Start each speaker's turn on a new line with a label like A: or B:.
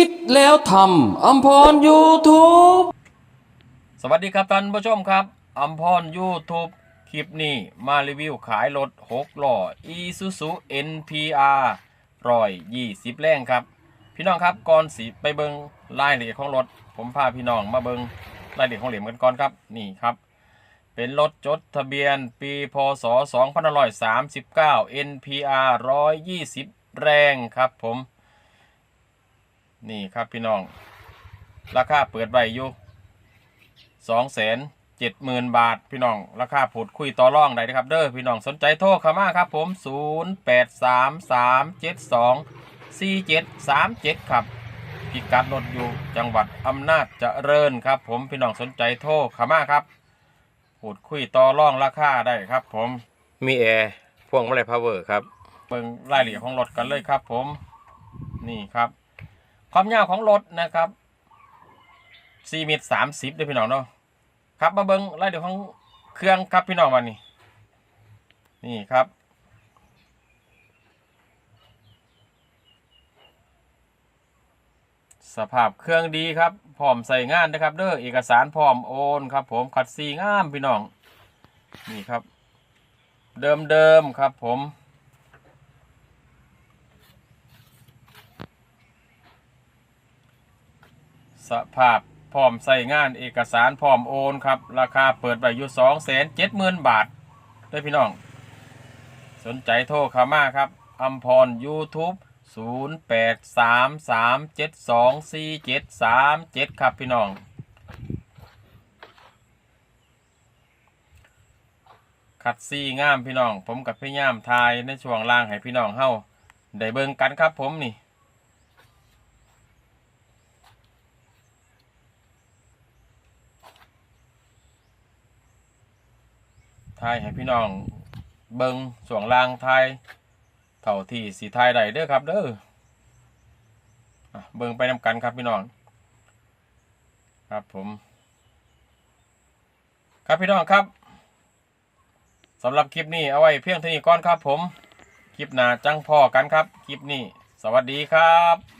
A: คิดแล้วทำอัมพรยูทูบ
B: สวัสดีครับท่านผู้ชมครับอัมพรยูทูบคลิปนี้มารีวิวขายรถ6ล้อ Isuzu NPR ร้อยยี่สิบแรงครับ พี่น้องครับก่อนสิไปเบิงรายละเอียดของรถ ผมพาพี่น้องมาเบิงรายละเอียดของเหรียญกันก่อนครับนี่ครับ เป็นรถจดทะเบียนปีพศ2539 NPR 120 แรงครับผม นี่ครับพี่น้อง ราคาเปิดไว้อยู่สองแสนเจ็ดหมื่นบาทพี่น้อง ราคาพูดคุยต่อรองได้นะครับ เด้อพี่น้องสนใจโทรเข้ามาครับผมศูนย์แปดสามสามเจ็ดสองสี่เจ็ดสามเจ็ดครับพิกัดรถอยู่จังหวัดอำนาจเจริญครับ ผมพี่น้องสนใจโทรเข้ามาครับพูดคุยต่อรองราคาได้ครับ ผมมีแอร์พ่วงมาลัยพาวเวอร์ครับเบิ่งรายละเอียดของรถกันเลยครับ ผมนี่ครับ ความยาวของรถนะครับ4เมตร30ด้วยพี่น้องเนาะครับมาเบิ้งรายละเอียดของเครื่องครับพี่น้องวันนี้นี่ครับ สภาพเครื่องดีครับพร้อมใส่งานนะครับ เด้อเอกสารพร้อมโอนครับ ผมขัดซีงามพี่น้อง นี่ครับ เดิมเดิมๆครับผม สภาพพร้อมใส่งานเอกสารพร้อมโอนครับ ราคาเปิดไว้อยู่สองแสนเจ็ดหมื่นบาทเด้พี่น้อง สนใจโทรเข้ามาครับอัมพร YouTube 0 8 3 3 7 2 4 7 3 7 ครับพี่น้อง ขัดซี่งามพี่น้อง ผมกับพี่ย่ามทายในช่วงล่างให้พี่น้องเฮาได้เบิ่งกันครับผมนี่ ทายให้พี่น้องเบิงส่วงล่างทายเท่าที่สีทายได้เด้อครับเด้อเบิงไปนำกันครับพี่น้อง ครับผม ครับพี่น้องครับสำหรับคลิปนี้เอาไว้เพียงเท่านี้ก่อนครับผม คลิปหน้าจังพอกันครับ คลิปนี้ สวัสดีครับ